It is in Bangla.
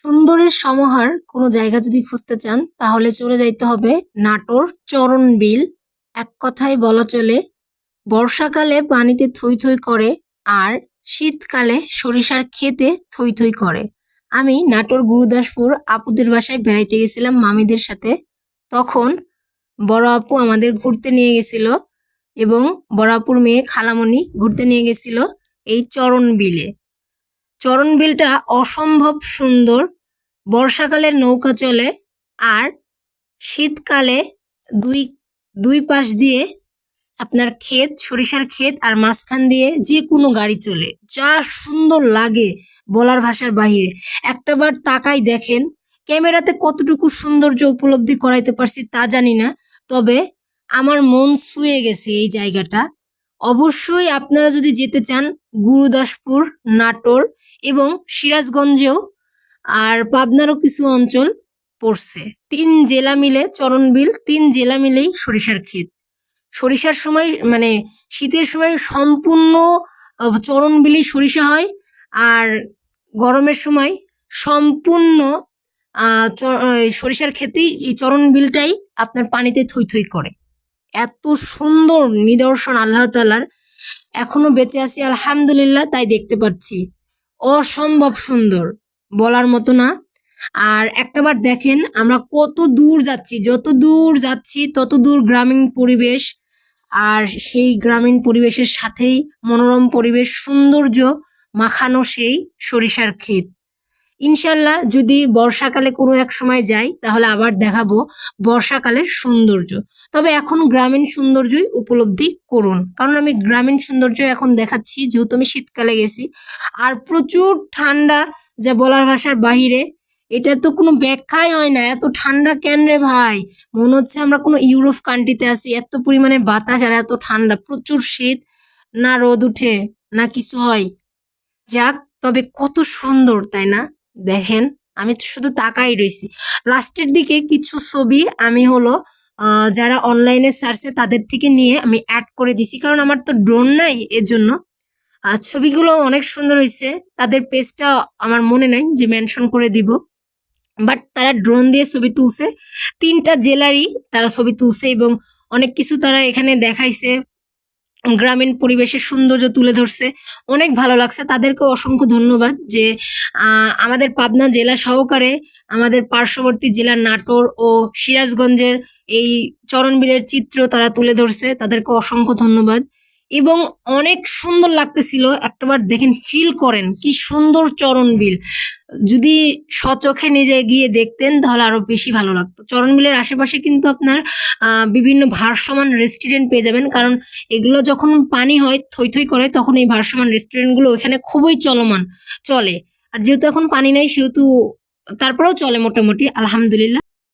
সুন্দরের সমাহার কোনো জায়গা যদি খুঁজতে চান, তাহলে চলে যাইতে হবে নাটোর চরণ বিল এক কথায় বলা চলে, বর্ষাকালে পানিতে থই থই করে আর শীতকালে সরিষার ক্ষেতে থই থই করে। আমি নাটোর গুরুদাসপুর আপুদের বাসায় বেড়াইতে গেছিলাম মামিদের সাথে। তখন বড় আপু আমাদের ঘুরতে নিয়ে গেছিল এবং বড় আপুর মেয়ে খালামণি ঘুরতে নিয়ে গেছিল এই চরণ বিলে চরণ বিলটা অসম্ভব সুন্দর। বর্ষাকালে নৌকা চলে আর শীতকালে দুই দুই পাশ দিয়ে আপনার ক্ষেত, সরিষার ক্ষেত আর মাঝখান দিয়ে যে কোনো গাড়ি চলে। যা সুন্দর লাগে বলার ভাষার বাহিরে। একটাবার তাকাই দেখেন, ক্যামেরাতে কতটুকু সৌন্দর্য উপলব্ধি করাইতে পারছি তা জানি না, তবে আমার মন ছুঁয়ে গেছে এই জায়গাটা। অবশ্যই আপনারা যদি যেতে চান গুরুদাসপুর, নাটোর এবং সিরাজগঞ্জেও, আর পাবনারও কিছু অঞ্চল পড়ছে। তিন জেলা মিলে চরণবিল, তিন জেলা মিলেই সরিষার ক্ষেত। সরিষার সময় মানে শীতের সময় সম্পূর্ণ চরণবিলেই সরিষা হয়, আর গরমের সময় সম্পূর্ণ সরিষার ক্ষেতেই এই চরণ বিলটাই আপনার পানিতে থই থই করে। এত সুন্দর নিদর্শন আল্লাহ তালার এখনও বেঁচে আছি, আলহামদুলিল্লাহ, তাই দেখতে পাচ্ছি। অসম্ভব সুন্দর, বলার মতো না। আর একটাবার দেখেন, আমরা কত দূর যাচ্ছি, যত দূর যাচ্ছি, তত দূর গ্রামীণ পরিবেশ। আর সেই গ্রামীণ পরিবেশের সাথেই মনোরম পরিবেশ, সৌন্দর্য মাখানো সেই সরিষার ক্ষেত। ইনশাল্লাহ যদি বর্ষাকালে কোনো এক সময় যাই, তাহলে আবার দেখাবো বর্ষাকালের সৌন্দর্য। তবে এখন গ্রামীণ সৌন্দর্যই উপলব্ধি করুন। কারণ আমি গ্রামীণ সৌন্দর্য এখন দেখাচ্ছি, যেহেতু আমি শীতকালে গেছি। আর প্রচুর ঠান্ডা, যা বলার ভাষার বাহিরে, এটা তো কোনো ব্যাখ্যাই হয় না। এত ঠান্ডা কেন রে ভাই? মনে হচ্ছে আমরা কোনো ইউরোপ কান্ট্রিতে আছি, এত পরিমাণে বাতাস আর এত ঠান্ডা, প্রচুর শীত। না রোদ উঠে, না কিছু হয়। যাক, তবে কত সুন্দর, তাই না? দেখেন, আমি শুধু তাকাই রয়েছি লাস্টের দিকে কিছু ছবি আমি হলো যারা অনলাইনে সার্চে তাদের থেকে নিয়ে আমি অ্যাড করে দিছি। কারণ আমার তো ড্রোন নাই এর জন্য আর ছবিগুলো অনেক সুন্দর হয়েছে তাদের পেজটা আমার মনে নাই যে মেনশন করে দিব। বাট তারা ড্রোন দিয়ে ছবি তুলছে। তিনটা জেলারই তারা ছবি তুলছে এবং অনেক কিছু তারা এখানে দেখাইছে। গ্রামীণ পরিবেশের সৌন্দর্য তুলে ধরছে। অনেক ভালো লাগছে। তাদেরকে অসংখ্য ধন্যবাদ যে আমাদের পাবনা জেলা সহকারে আমাদের পার্শ্ববর্তী জেলা নাটোর ও সিরাজগঞ্জের এই চরণবীরের চিত্র তারা তুলে ধরছে। তাদেরকে অসংখ্য ধন্যবাদ। এবং অনেক সুন্দর লাগতেছিল। একটাবার দেখেন ফিল করেন, কি সুন্দর চরণবিল। যদি সচোখে নিজে গিয়ে দেখতেন তাহলে আরও বেশি ভালো লাগতো। চরণবিলের আশেপাশে কিন্তু আপনার বিভিন্ন ভারসমান রেস্টুরেন্ট পেয়ে যাবেন। কারণ এগুলো যখন পানি হয়, থই থই করে, তখন এই ভারসমান রেস্টুরেন্টগুলো ওইখানে খুবই চলমান, চলে। আর যেহেতু এখন পানি নাই, সেহেতু তারপরেও চলে মোটামুটি, আলহামদুলিল্লাহ।